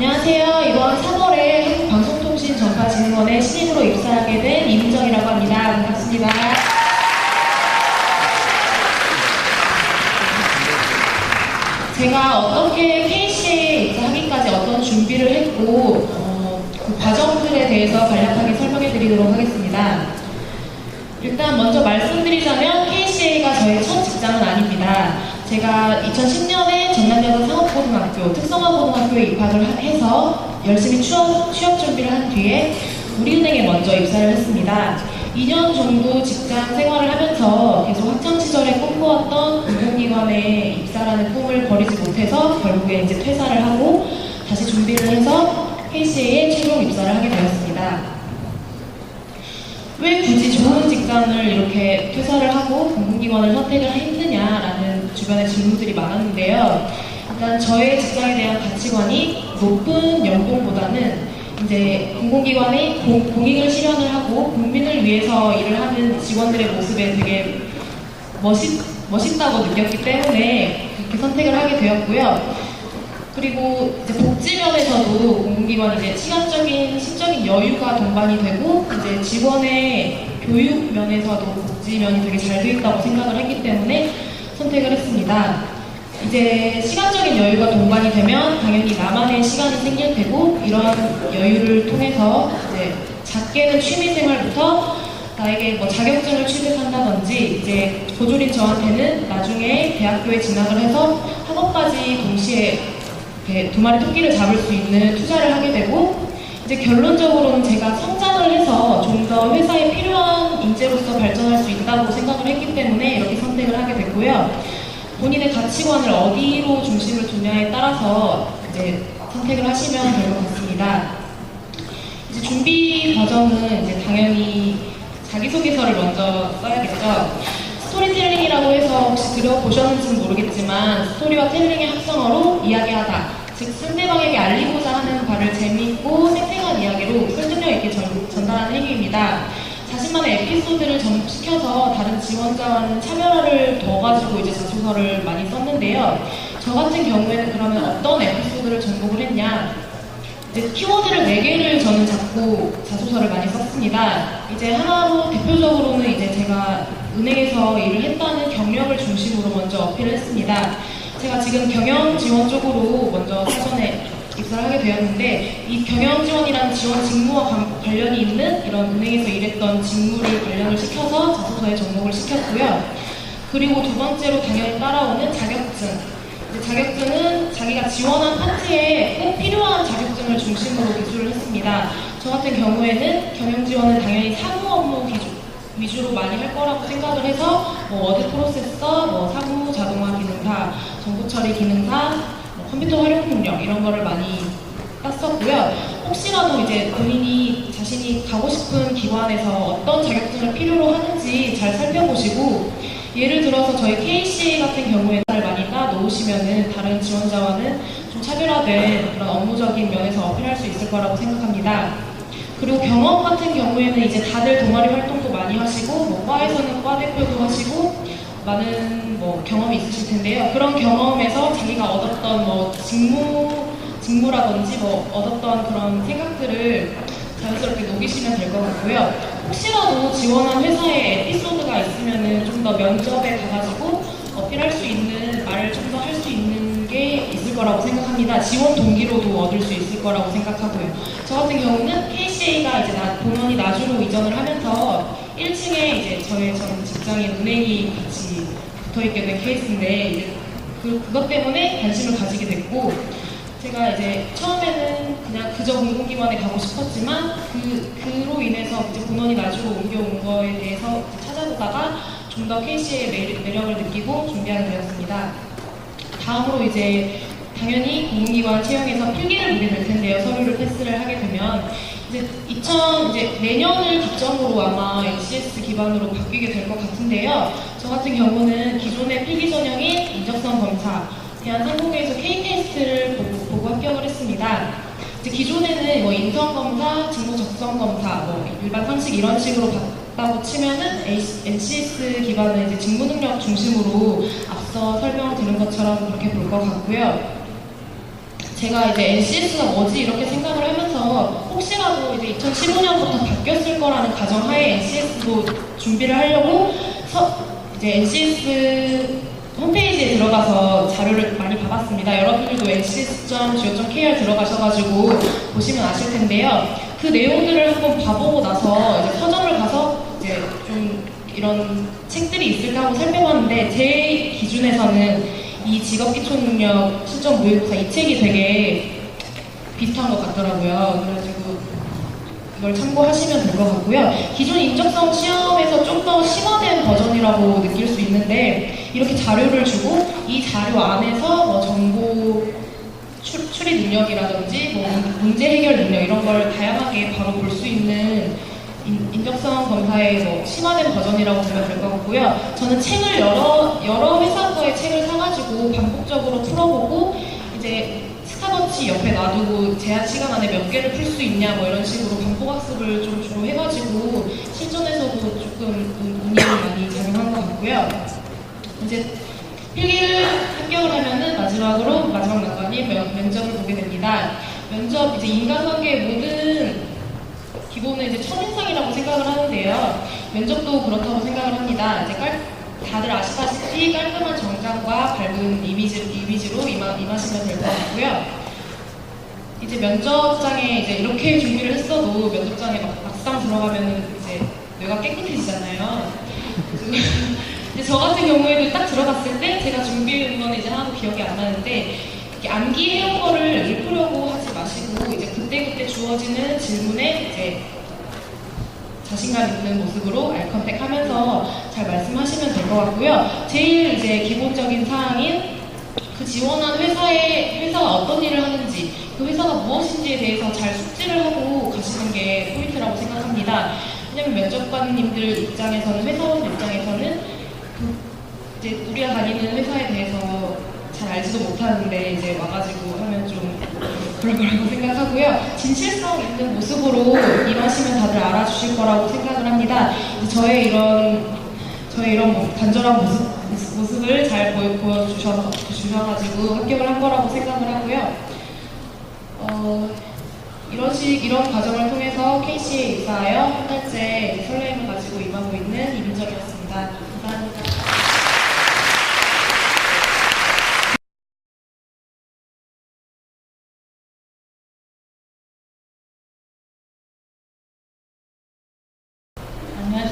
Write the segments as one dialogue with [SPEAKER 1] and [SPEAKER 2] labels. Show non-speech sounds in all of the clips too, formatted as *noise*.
[SPEAKER 1] 안녕하세요. 이번 3월에 한국방송통신전파진흥원에 신입으로 입사하게 된 이민정이라고 합니다. 반갑습니다. 제가 어떻게 KC에 입사하기까지 어떤 준비를 했고 어, 그 과정들에 대해서 간략하게 설명해 드리도록 하겠습니다. 일단 먼저 말씀드리자면 KCA가 저의 첫 직장은 아닙니다. 제가 2010년에 전남여자 상업고등학교, 특성화고등학교에 입학을 하- 해서 열심히 취업, 취업 준비를 한 뒤에 우리은행에 먼저 입사를 했습니다. 2년 정도 직장 생활을 하면서 계속 학창 시절에 꿈꾸었던 금융기관에 입사라는 꿈을 버리지 못해서 결국에 이제 퇴사를 하고 다시 준비를 해서 KCA에 최종 입사를 하게 되었습니다. 왜 굳이 좋은 직장을 이렇게 퇴사를 하고 공공기관을 선택을 했느냐라는 주변의 질문들이 많았는데요. 일단 저의 직장에 대한 가치관이 높은 연봉보다는 이제 공공기관의 공, 공익을 실현을 하고 국민을 위해서 일을 하는 직원들의 모습에 되게 멋있, 멋있다고 느꼈기 때문에 그렇게 선택을 하게 되었고요. 그리고 이제 복지면에서도 공공기관 이제 시간적인 심적인 여유가 동반이 되고 이제 직원의 교육 면에서도 복지면이 되게 잘 돼 있다고 생각을 했기 때문에 선택을 했습니다. 이제 시간적인 여유가 동반이 되면 당연히 나만의 시간이 생길 테고 이런 여유를 통해서 이제 작게는 취미생활부터 나에게 뭐 자격증을 취득한다든지 이제 고졸인 저한테는 나중에 대학교에 진학을 해서 학업까지 동시에 두 마리 토끼를 잡을 수 있는 투자를 하게 되고 이제 결론적으로는 제가 성 좀 더 회사에 필요한 인재로서 발전할 수 있다고 생각을 했기 때문에 이렇게 선택을 하게 됐고요. 본인의 가치관을 어디로 중심을 두냐에 따라서 이제 선택을 하시면 될 것 같습니다. 이제 준비 과정은 이제 당연히 자기소개서를 먼저 써야겠죠. 스토리텔링이라고 해서 혹시 들어보셨는지는 모르겠지만 스토리와 텔링의 합성어로 이야기하다. 즉 상대방에게 알리고자 하는 바를 재미있고 생생한 이야기로 설득력 있게 전, 전달하는 행위입니다. 자신만의 에피소드를 접목시켜서 다른 지원자와는 차별화를 둬가지고 이제 자소서를 많이 썼는데요. 저 같은 경우에는 그러면 어떤 에피소드를 접목을 했냐? 이제 키워드를 4개를 저는 잡고 자소서를 많이 썼습니다. 이제 하나로 대표적으로는 이제 제가 은행에서 일을 했다는 경력을 중심으로 먼저 어필을 했습니다. 제가 지금 경영 지원 쪽으로 먼저 사전에 입사를 하게 되었는데 이 경영 지원이라는 지원 직무와 관- 관련이 있는 이런 은행에서 일했던 직무를 관련을 시켜서 자소서에 접목을 시켰고요. 그리고 두 번째로 당연히 따라오는 자격증. 자격증은 자기가 지원한 파트에 꼭 필요한 자격증을 중심으로 기술을 했습니다. 저 같은 경우에는 경영 지원은 당연히 사무 업무 기주, 위주 로 많이 할 거라고 생각을 해서 뭐 워드 프로세서, 뭐 사무 자동화 기능사, 정보 처리 기능사, 뭐 컴퓨터 활용 능력 이런 거를 많이 땄었고요. 혹시라도 이제 본인이 자신이 가고 싶은 기관에서 어떤 자격증을 필요로 하는지 잘 살펴보시고 예를 들어서 저희 KC 같은 경우에는 많이 따 놓으시면은 다른 지원자와는 좀 차별화된 그런 업무적인 면에서 어필할 수 있을 거라고 생각합니다. 그리고 경험 같은 경우에는 이제 다들 동아리 활동도 많이 하시고 뭐 과에서는 과 대표도 하시고 많은 뭐 경험이 있으실 텐데요. 그런 경험에서 자기가 얻었던 뭐 직무 직무라든지 뭐 얻었던 그런 생각들을 자연스럽게 녹이시면 될 것 같고요. 혹시라도 지원한 회사에 에피소드가 있으면은 좀더 면접에 가가지고 어필할 수 있는 말을 좀 더 할 수 있는 게 있을 거라고 생각합니다. 지원 동기로도 얻을 수 있을 거라고 생각하고요. 저 같은 경우는 KCA가 이제 나, 본원이 나주로 이전을 하면서 1층에 이제 저의 전 직장인 은행이 같이 붙어 있게 된 케이스인데 이제 그, 그것 때문에 관심을 가지게 됐고 제가 이제 처음에는 그냥 그저 공공기관에 가고 싶었지만 그, 그로 인해서 이제 본원이 나주로 옮겨온 거에 대해서 찾아보다가 좀더 매력, 매력을 느끼고 준비하게 되었습니다. 다음으로 이제 당연히 공공기관 채용에서 필기를 보게 될 텐데요. 서류를 패스를 하게 되면 이제 2000 이제 내년을 기점으로 아마 NCS 기반으로 바뀌게 될 것 같은데요. 저 같은 경우는 기존의 필기 전형인 인적성 검사, 대한상공회에서 K 테스트를 보고, 보고 합격을 했습니다. 이제 기존에는 뭐 인성 검사, 직무 적성 검사, 뭐 일반 상식 이런 식으로 봤다고 치면은 NCS 기반의 이제 직무 능력 중심으로 앞서 설명드린 것처럼 그렇게 볼 것 같고요. 제가 이제 NCS가 뭐지 이렇게 생각을 하면서 혹시라도 이제 2015년부터 바뀌었을 거라는 가정하에 NCS도 준비를 하려고 서, 이제 NCS 홈페이지에 들어가서 자료를 많이 봐봤습니다. 여러분들도 ncs.go.kr 들어가셔가지고 보시면 아실 텐데요. 그 내용들을 한번 봐보고 나서 이제 서점을 가서 이제 좀 이런 책들이 있을까 하고 살펴봤는데 제 기준에서는 이 직업 기초 능력 실전 모의고사 이 책이 되게 비슷한 것 같더라고요. 그래가지고 이걸 참고하시면 될 것 같고요. 기존 인적성 시험에서 좀 더 심화된 버전이라고 느낄 수 있는데 이렇게 자료를 주고 이 자료 안에서 뭐 정보 출, 추리 능력이라든지 뭐 문제 해결 능력 이런 걸 다양하게 바로 볼 수 있는 인, 인적성 검사의 뭐 심화된 버전이라고 보면 될 것 같고요. 저는 책을 여러 여러 회사 거의 책을 사 가지고 반복적으로 풀어보고 이제 스타버치 옆에 놔두고 제한 시간 안에 몇 개를 풀 수 있냐 뭐 이런 식으로 반복 학습을 좀 주로 해가지고 실전에서도 조금 운- 운이 많이 작용한 것 같고요. 이제 필기를 합격을 하면은 마지막으로 마지막 난관이 면, 면접을 보게 됩니다. 면접 이제 인간관계의 모든 기본은 이제 첫인상이라고 생각을 하는데요. 면접도 그렇다고 생각을 합니다. 이제 깔, 다들 아시다시피 깔끔한 정장과 밝은 이미지, 이미지로 임하, 임하시면 될 것 같고요. 이제 면접장에 이제 이렇게 준비를 했어도 면접장에 막, 막상 들어가면은 이제 뇌가 깨끗해지잖아요. 그- *laughs* 저 같은 경우에도 딱 들어갔을 때 제가 준비한 건 이제 하나도 기억이 안 나는데 이렇게 암기해온 거를 읽으려고 하지 마시고 이제 그때그때 주어지는 질문에 이제 자신감 있는 모습으로 알컨택 하면서 잘 말씀하시면 될 것 같고요. 제일 이제 기본적인 사항인 그 지원한 회사의 회사가 어떤 일을 하는지 그 회사가 무엇인지에 대해서 잘 숙지를 하고 가시는 게 포인트라고 생각합니다. 왜냐면 면접관님들 입장에서는 회사원 입장에서는 그 이제 우리가 다니는 회사에 대해서 잘 알지도 못하는데 이제 와가지고 하면 좀 그럴 거라고 생각하고요. 진실성 있는 모습으로 임하시면 다들 알아주실 거라고 생각을 합니다. 저의 이런 저의 이런 모- 간절한 모습, 모습을 잘 보여, 보여 주셔서, 주셔가지고 합격을 한 거라고 생각을 하고요. 어, 이런 식, 이런 과정을 통해서 KC에 입사하여 한 달째 설레임을 가지고 임하고 있는 이민정이었습니다. 감사합니다.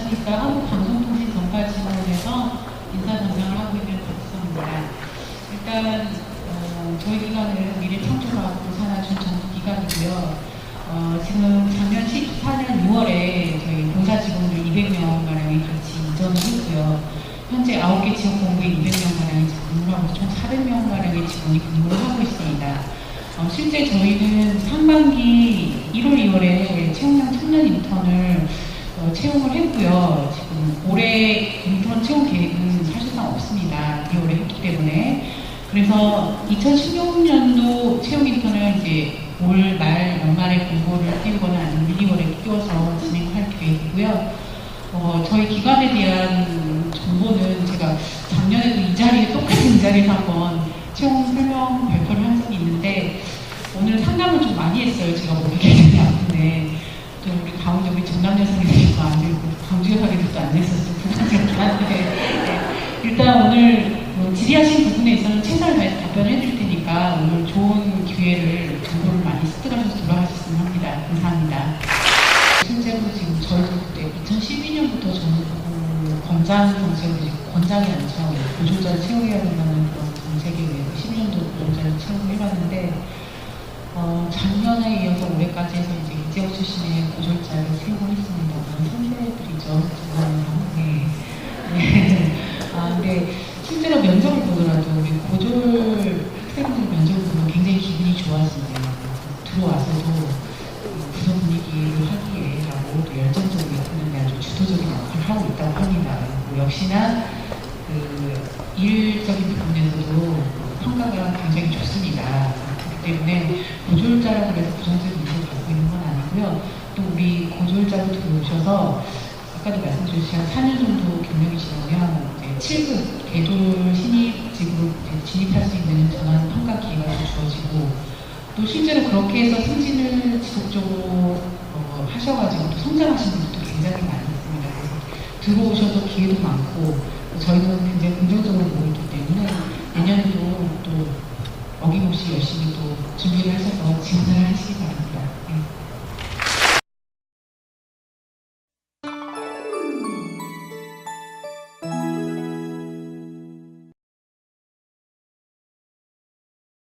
[SPEAKER 2] 안녕하십니까. 한국방송통신 전파지원에서 인사담당을 하고 있는 박수입니다. 일단 어, 저희 기관은 미래창조과학부 산하준 전국 기관이고요. 어, 지금 작년 14년 6월에 저희 봉사 직원들 200명 가량이 같이 이전을 했고요. 현재 9개 지역 본부에 200명 가량이 근무를 하고 총 400명 가량의 직원이 근무를 하고 있습니다. 어, 실제 저희는 상반기 1월, 2월에 채용량 청년 인턴을 어, 채용을 했고요. 지금 올해 인턴 채용 계획은 사실상 없습니다. 2월에 했기 때문에. 그래서 2016년도 채용 인턴을 이제 올 말 연말에 공고를 띄우거나 아니면 1, 2월에 띄워서 진행할 계획이고요. 어, 저희 기관에 대한 정보는 제가 작년에도 이 자리에 똑같은 이 *laughs* 자리에서 한번 채용 설명 발표를 한 적이 있는데 오늘 상담을 좀 많이 했어요. 제가 목이 굉장히 아픈데 또 우리 가운데 우리 정남 여사님들도 안 되고 광주 여사님들도 안 네. 일단 오늘 뭐 질의하신 부분에 있어서는 최선을 다해서 답변해 드릴 테니까 오늘 좋은 기회를 정보를 많이 습득하셔서 돌아가셨으면 합니다. 감사합니다. 실제로 지금 저희도 그때 2012년부터 전국 권장 이제 권장이 않죠. 보조자를 채용해야 된다는 그런 정책에 의해서 12년도 보조자를 채용을 해봤는데 어, 작년에 이어서 올해까지 해서 이제 이재호 출신의 했습니다. 그런 선배들이죠. 네. 네. 아, 근데 실제로 면접을 보더라도 우리 고졸 학생들 면접을 보면 굉장히 기분이 좋았습니다. 들어와서도 그 부서 분위기를 하기에라고 또 열정적으로 있는데 아주 주도적인 역할을 하고 있다고 합니다. 그리고 역시나 그 일적인 부분에서도 평가가 굉장히 좋습니다. 그렇기 때문에 고졸자라고 해서 부정적인 인식을 갖고 있는 건 아니고요. 또 우리 고졸자로 들어오셔서 아까도 말씀드렸지만 4년 정도 경력이 지나면 이제 7급 궤돌 신입직으로 진입할 수 있는 전환 평가 기회가 좀 주어지고 또 실제로 그렇게 해서 승진을 지속적으로 어, 하셔가지고 또 성장하신 분들도 굉장히 많이 있습니다. 그래서 들어오셔도 기회도 많고 저희는 굉장히 긍정적으로 보이기 때문에 내년에도 또 어김없이 열심히 또 준비를 하셔서 진사를 하시기 바랍니다. 네.